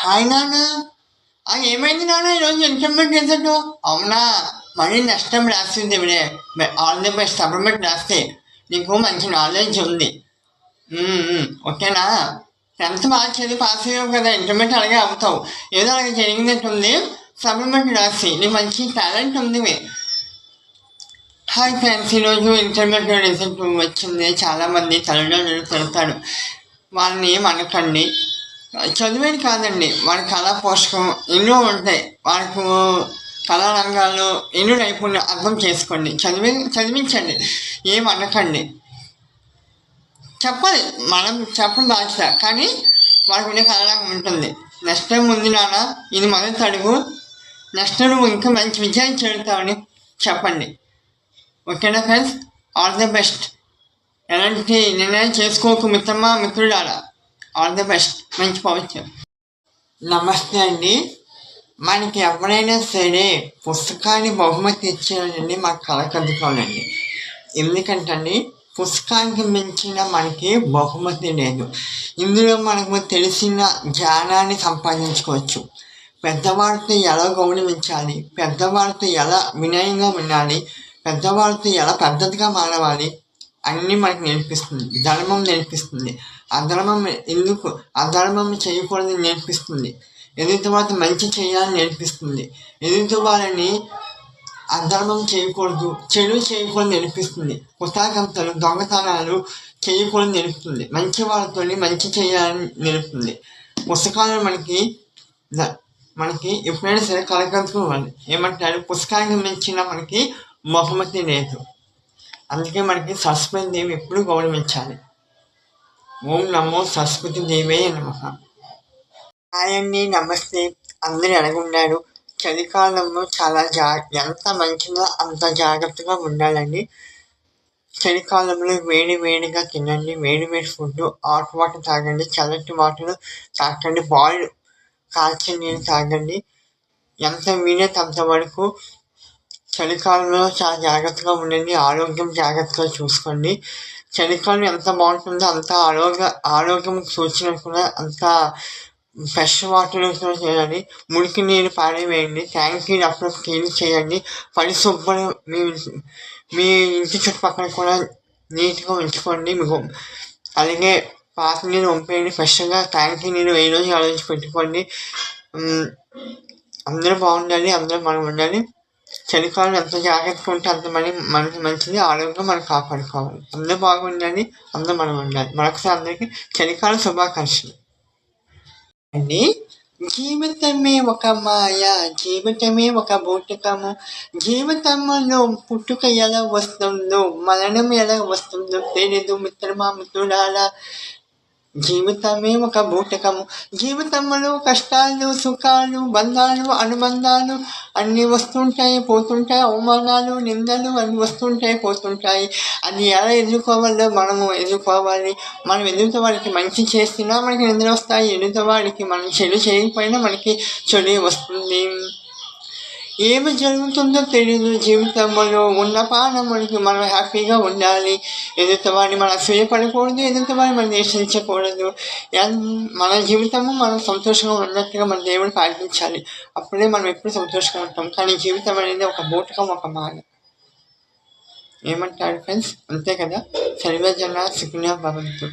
Hi నాన్న ఆ, ఏమైంది నాన్న? ఈరోజు ఇంటర్మీడియట్ రిజల్ట్ అవునా? మళ్ళీ నష్టం రాసింది ఇవిడే. ఆల్ ది బెస్ట్ సప్లిమెంట్ రాస్తే నీకు మంచి నాలెడ్జ్ ఉంది. ఓకేనా? టెన్త్ బాగా చదివి పాస్ అయ్యావు కదా ఇంటర్మీడియట్ అలాగే అవుతావు. ఏదో అలాగే జరిగినట్టుంది. సప్లిమెంట్ రాసి నీకు మంచి టాలెంట్ ఉంది హాయ్ ఫ్రెండ్స్ ఈరోజు ఇంటర్మీడియట్ రిజల్ట్ వచ్చింది. చాలామంది తల్లిదండ్రులు పెడతారు వాళ్ళని మనకండి చదివేది కాదండి. వారి కళా పోషకం ఎన్నో ఉంటాయి. వాళ్ళకు కళా రంగాల్లో ఎన్నో నైపుణ్యం అర్థం చేసుకోండి. చదివి చదివించండి. ఏం అనకండి. చెప్పాలి. మనం చెప్పడం బాధ్యత కానీ వాళ్ళకు ఉండే కళారంగం ఉంటుంది. నెక్స్ట్ టైం ఉంది నాన్న ఇది మొదటి అడుగు నెక్స్ట్ నువ్వు ఇంకా మంచి విజయం చేరుతావని చెప్పండి. ఓకేనా ఫ్రెండ్స్? All the best. ఎలాంటి నిర్ణయం చేసుకోకు మిత్రమా మిత్రుడారా ఆల్ ది బెస్ట్. మంచి భవిష్యత్ నమస్తే అండి. మనకి ఎవరైనా సరే పుస్తకాన్ని బహుమతి ఇచ్చేయాలండి మాకు కలకద్దుకోవాలండి ఎందుకంటే అండి పుస్తకానికి మించిన మనకి బహుమతి లేదు. ఇందులో మనకు తెలిసిన జ్ఞానాన్ని సంపాదించుకోవచ్చు. పెద్దవారితో ఎలా గౌరవించాలి? పెద్దవారితో ఎలా వినయంగా ఉండాలి? పెద్దవారితో ఎలా పద్ధతిగా మారవాలి? అన్నీ మనకు నేర్పిస్తుంది. ధర్మం నేర్పిస్తుంది. అధర్మం ఎందుకు? అధర్మం చేయకూడదని నేర్పిస్తుంది. ఎదుటి వారి మంచి చేయాలని నేర్పిస్తుంది. ఎదుటి వారిని అధర్మం చేయకూడదు చెడు చేయకూడదు నేర్పిస్తుంది. కుతాకంతలు దొంగతనాలు చేయకూడదు నేర్పుతుంది మంచి వాళ్ళతో మంచి చేయాలని నేర్పుతుంది పుస్తకాలు మనకి మనకి ఎప్పుడైనా సరే కలగలుచుకోవాలి ఏమంటారు? పుస్తకానికి మించిన మనకి బహుమతి లేదు. అందుకే మనకి సరస్వతి దేవి ఎప్పుడు గౌరవించాలి. ఓం నమో సరస్వతి దేవే నమ. హాయ్ అండి నమస్తే. అందరూ ఎలాగున్నారు? చలికాలంలో చాలా జా ఎంత మంచిగా అంత జాగ్రత్తగా ఉండాలండి. చలికాలంలో వేడి వేడిగా తినండి. వేడి వేడి ఫుడ్ హాట్ వాటర్ తాగండి. చల్లటి వాటర్ తాగండి. బాయిల్ కాల్చిన నీళ్ళు తాగండి. ఎంత వీలైతే అంతవరకు చలికాలంలో చాలా జాగ్రత్తగా ఉండండి ఆరోగ్యం జాగ్రత్తగా చూసుకోండి. చలికాలం ఎంత బాగుంటుందో అంత ఆరోగ్య ఆరోగ్యం సూచించకుండా కూడా అంత ఫ్రెష్ వాటర్ చేయాలి. మురికి నీరు పారేవేయండి ట్యాంకీ అప్పుడు క్లీన్ చేయండి. పరిశుభ్రం మీ మీ ఇంటి చుట్టుపక్కల కూడా నీట్గా ఉంచుకోండి. మీకు అలాగే పాత నీరు వంపేయండి. ఫ్రెష్గా ట్యాంకీ నీరు ఏ రోజు ఆ రోజు పెట్టుకోండి అందరూ బాగుండాలి అందరూ మనం ఉండాలి. చలికాలం ఎంత జాగ్రత్తగా ఉంటే అంత మనీ మనకి మంచిది ఆరోగ్యం మనం కాపాడుకోవాలి. అందరూ బాగుండాలి అందరూ మనం ఉండాలి. మరొకసారి అందరికీ చలికాలం శుభాకాంక్షలు. అండి జీవితమే ఒక మాయ జీవితమే ఒక బూటకము. జీవితంలో పుట్టుక ఎలా వస్తుందో మరణం ఎలా వస్తుందో తెలియదు మిత్రమా మిత్రులారా. జీవితమే ఒక బూటకము జీవితంలో కష్టాలు సుఖాలు బంధాలు అనుబంధాలు అన్నీ వస్తుంటాయి పోతుంటాయి. అవమానాలు నిందలు అన్నీ వస్తుంటాయి పోతుంటాయి. అది ఎలా ఎదుర్కోవాలో మనము ఎదుర్కోవాలి. మనం ఎదుట వాడికి మంచి చేసినా మనకి నిద్ర వస్తాయి. ఎదుట వాడికి మనం చెడు చేయకపోయినా మనకి చెడు వస్తుంది. ఏమి జరుగుతుందో తెలియదు. జీవితంలో ఉన్న పానమునికి మనం హ్యాపీగా ఉండాలి. ఎదుటివాడిని మనం అసూయపడకూడదు ఎదుటివాడిని మనం నిరసించకూడదు. ఎన్- మన జీవితము మనం సంతోషంగా ఉన్నట్టుగా మన దేవుడు ప్రార్థించాలి అప్పుడే మనం ఎప్పుడు సంతోషంగా ఉంటాం. కానీ జీవితం అనేది ఒక బూటకం ఒక మార్గం ఏమంటారు ఫ్రెండ్స్ అంతే కదా? సర్వజన సుఖిన భవంతు.